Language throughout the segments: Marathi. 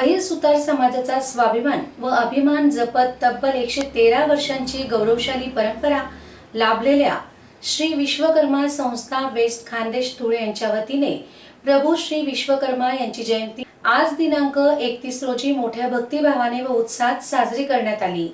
अहिर सुतार समाजाचा स्वाभिमान व अभिमान जपत तब्बल एकशे तेरा वर्षांची गौरवशाली परंपरा लाभलेल्या श्री विश्वकर्मा संस्था वेस्ट खानदेश धुळे यांच्या वतीने प्रभू श्री विश्वकर्मा यांची जयंती आज दिनांक एकतीस रोजी मोठ्या भक्तिभावाने व उत्साहात साजरी करण्यात आली.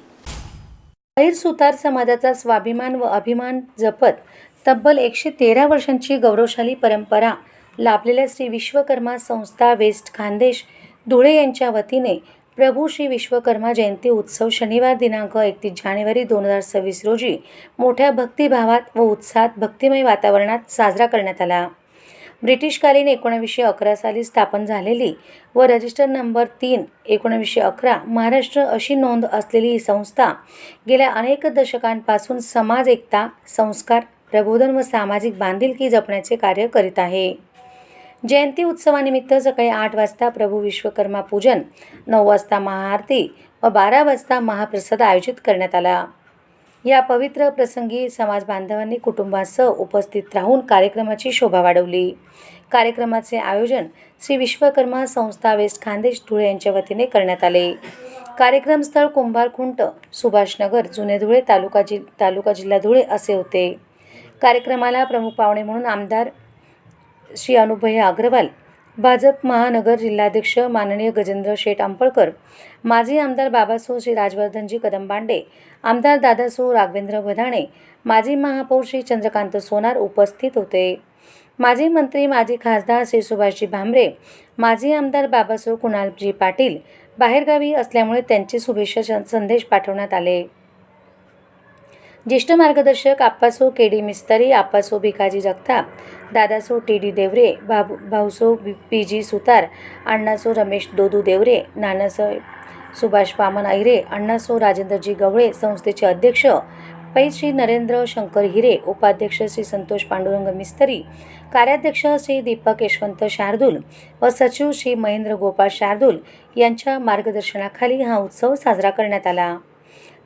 अहिर सुतार समाजाचा स्वाभिमान व अभिमान जपत तब्बल एकशे तेरा वर्षांची गौरवशाली परंपरा लाभलेल्या श्री विश्वकर्मा संस्था वेस्ट खानदेश धुळे यांच्या वतीने प्रभू श्री विश्वकर्मा जयंती उत्सव शनिवार दिनांक एकतीस जानेवारी दोन हजार सव्वीस रोजी मोठ्या भक्तिभावात व उत्साहात भक्तिमय वातावरणात साजरा करण्यात आला. ब्रिटिशकालीन एकोणावीसशे अकरा साली स्थापन झालेली व रजिस्टर नंबर तीन एकोणावीसशे अकरा महाराष्ट्र अशी नोंद असलेली ही संस्था गेल्या अनेक दशकांपासून समाज एकता संस्कार प्रबोधन व सामाजिक बांधिलकी जपण्याचे कार्य करीत आहे. जयंती उत्सवानिमित्त सकाळी आठ वाजता प्रभू विश्वकर्मा पूजन नऊ वाजता महाआरती व बारा वाजता महाप्रसाद आयोजित करण्यात आला. या पवित्र प्रसंगी समाज बांधवांनी कुटुंबासह उपस्थित राहून कार्यक्रमाची शोभा वाढवली. कार्यक्रमाचे आयोजन श्री विश्वकर्मा संस्था वेस्ट खानदेश धुळे यांच्या वतीने करण्यात आले. कार्यक्रमस्थळ कुंभारखुंट सुभाषनगर जुने धुळे तालुका जि तालुका जिल्हा धुळे असे होते. कार्यक्रमाला प्रमुख पाहुणे म्हणून आमदार श्री अनुभय अग्रवाल भाजप महानगर जिल्हाध्यक्ष माननीय गजेंद्र शेठ आंबळकर माजी आमदार बाबासो श्री राजवर्धनजी कदमबांडे आमदार दादासो राघवेंद्र भदाणे माजी महापौर श्री चंद्रकांत सोनार उपस्थित होते. माजी मंत्री माजी खासदार श्री सुभाषजी भामरे माजी आमदार बाबासो कुणालजी पाटील बाहेरगावी असल्यामुळे त्यांचे शुभेच्छा संदेश पाठवण्यात आले. ज्येष्ठ मार्गदर्शक Appaso K D Mistry Appaso Bhikaji Jagtap Dadaso T D Deore Babu Bhauso P G Sutar Annaso Ramesh Dodu Deore Nanaso Subhash Waman Ahire Annaso Rajendraji Gawale संस्थेचे अध्यक्ष पै श्री नरेंद्र शंकर हिरे उपाध्यक्ष श्री संतोष पांडुरंग मिस्तरी कार्याध्यक्ष श्री दीपक यशवंत शार्दूल व सचिव श्री महेंद्र गोपाळ शार्दूल यांच्या मार्गदर्शनाखाली हा उत्सव साजरा करण्यात आला.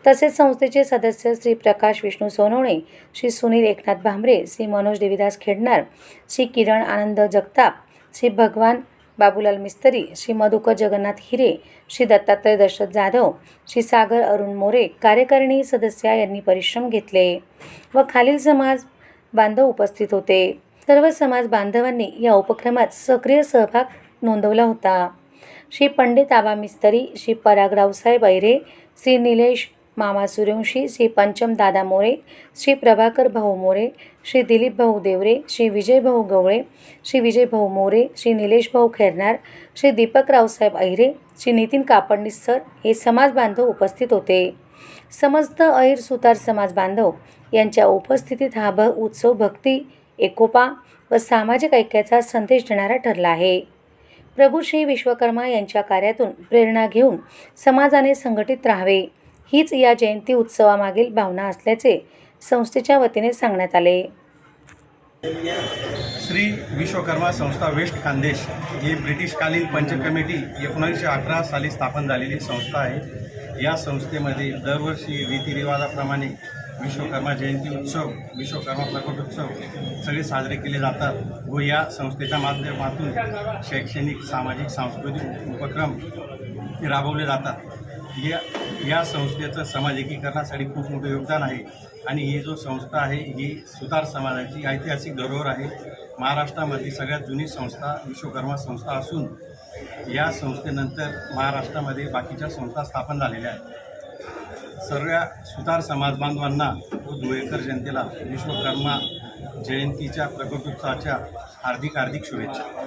तसेच संस्थेचे सदस्य श्री प्रकाश विष्णू सोनवणे श्री सुनील एकनाथ भांबरे श्री मनोज देवीदास खेडणार श्री किरण आनंद जगताप श्री भगवान बाबूलाल मिस्तरी श्री मधुकर जगन्नाथ हिरे श्री दत्तात्रय दशरथ जाधव श्री सागर अरुण मोरे कार्यकारिणी सदस्या यांनी परिश्रम घेतले व खालील समाज बांधव उपस्थित होते. सर्व समाज बांधवांनी या उपक्रमात सक्रिय सहभाग नोंदवला होता. श्री पंडित आबा मिस्तरी श्री पराग रावसाहेब ऐरे श्री निलेश मामा सूर्यवंशी श्री पंचम दादा मोरे श्री प्रभाकर भाऊ मोरे श्री दिलीप भाऊ देवरे श्री विजय भाऊ गवळे श्री विजय भाऊ मोरे श्री निलेश भाऊ खैरनार श्री दीपक रावसाहेब अहिरे श्री नितीन कापडणी सर हे समाज बांधव उपस्थित होते. समस्त अहिर सुतार समाज बांधव यांच्या उपस्थितीत हा भ उत्सव भक्ती एकोपा व सामाजिक ऐक्याचा संदेश देणारा ठरला आहे. प्रभू श्री विश्वकर्मा यांच्या कार्यातून प्रेरणा घेऊन समाजाने संघटित राहावे. हीच या जयंती उत्सवामागील भावना असल्याचे संस्थेच्या वतीने सांगण्यात आले. श्री विश्वकर्मा संस्था वेस्ट खानदेश ही ब्रिटिशकालीन पंच कमिटी एकोणीसशे अकरा साली स्थापन झालेली संस्था आहे. या संस्थेमध्ये दरवर्षी रीतिरिवाजाप्रमाणे विश्वकर्मा जयंती उत्सव विश्वकर्मा प्रकटोत्सव सगळे साजरे केले जातात व या संस्थेच्या माध्यमातून शैक्षणिक सामाजिक सांस्कृतिक उपक्रम राबवले जातात. या या संस्थेचं समाज एकीकरणासाठी खूप मोठं योगदान आहे. आणि ही जो संस्था आहे ही सुतार समाजाची ऐतिहासिक धरोहर आहे. महाराष्ट्रामधली सगळ्यात जुनी संस्था विश्वकर्मा संस्था असून या संस्थेनंतर महाराष्ट्रामध्ये बाकीच्या संस्था स्थापन झालेल्या आहेत. सगळ्या सुतार समाज बांधवांना व धुळेकर जनतेला विश्वकर्मा जयंतीच्या प्रकटोत्सवाच्या हार्दिक हार्दिक शुभेच्छा.